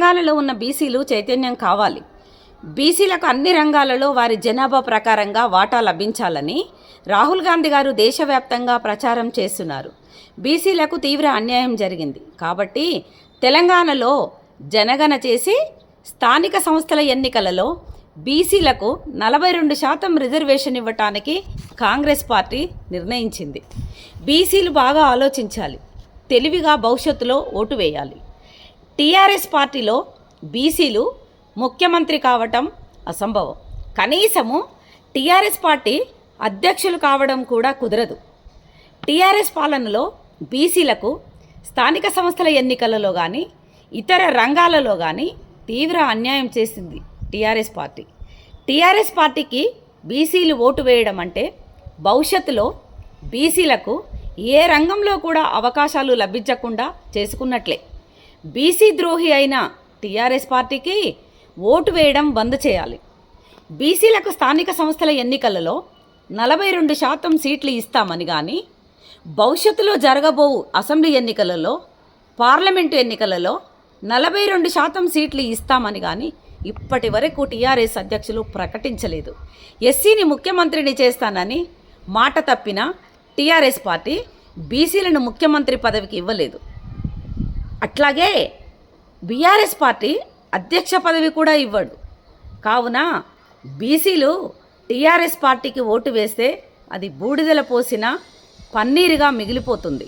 రంగాలలో ఉన్న బీసీలు చైతన్యం కావాలి. బీసీలకు అన్ని రంగాలలో వారి జనాభా ప్రకారంగా వాటా లభించాలని రాహుల్ గాంధీ గారు దేశవ్యాప్తంగా ప్రచారం చేస్తున్నారు. బీసీలకు తీవ్ర అన్యాయం జరిగింది. కాబట్టి తెలంగాణలో జనగణ చేసి స్థానిక సంస్థల ఎన్నికలలో బీసీలకు నలభై రెండు శాతం రిజర్వేషన్ ఇవ్వటానికి కాంగ్రెస్ పార్టీ నిర్ణయించింది. బీసీలు బాగా ఆలోచించాలి. తెలివిగా భవిష్యత్తులో ఓటు వేయాలి. టీఆర్ఎస్ పార్టీలో బీసీలు ముఖ్యమంత్రి కావటం అసంభవం. కనీసము టీఆర్ఎస్ పార్టీ అధ్యక్షులు కావడం కూడా కుదరదు. టీఆర్ఎస్ పాలనలో బీసీలకు స్థానిక సంస్థల ఎన్నికలలో కానీ ఇతర రంగాలలో కానీ తీవ్ర అన్యాయం చేసింది టీఆర్ఎస్ పార్టీ. టీఆర్ఎస్ పార్టీకి బీసీలు ఓటు వేయడం అంటే భవిష్యత్తులో బీసీలకు ఏ రంగంలో కూడా అవకాశాలు లభించకుండా చేసుకున్నట్లే. బీసీ ద్రోహి అయిన టీఆర్ఎస్ పార్టీకి ఓటు వేయడం బంద్ చేయాలి. బీసీలకు స్థానిక సంస్థల ఎన్నికలలో నలభై రెండు శాతం సీట్లు ఇస్తామని కానీ భవిష్యత్తులో జరగబోవు అసెంబ్లీ ఎన్నికలలో పార్లమెంటు ఎన్నికలలో నలభై రెండు శాతం సీట్లు ఇస్తామని కానీ ఇప్పటి వరకు టీఆర్ఎస్ అధ్యక్షులు ప్రకటించలేదు. ఎస్సీని ముఖ్యమంత్రిని చేస్తానని మాట తప్పిన టీఆర్ఎస్ పార్టీ బీసీలను ముఖ్యమంత్రి పదవికి ఇవ్వలేదు. అట్లాగే బీఆర్ఎస్ పార్టీ అధ్యక్ష పదవి కూడా ఇవ్వడు. కావున బీసీలు టీఆర్ఎస్ పార్టీకి ఓటు వేస్తే అది బూడిదల పోసిన పన్నీరుగా మిగిలిపోతుంది.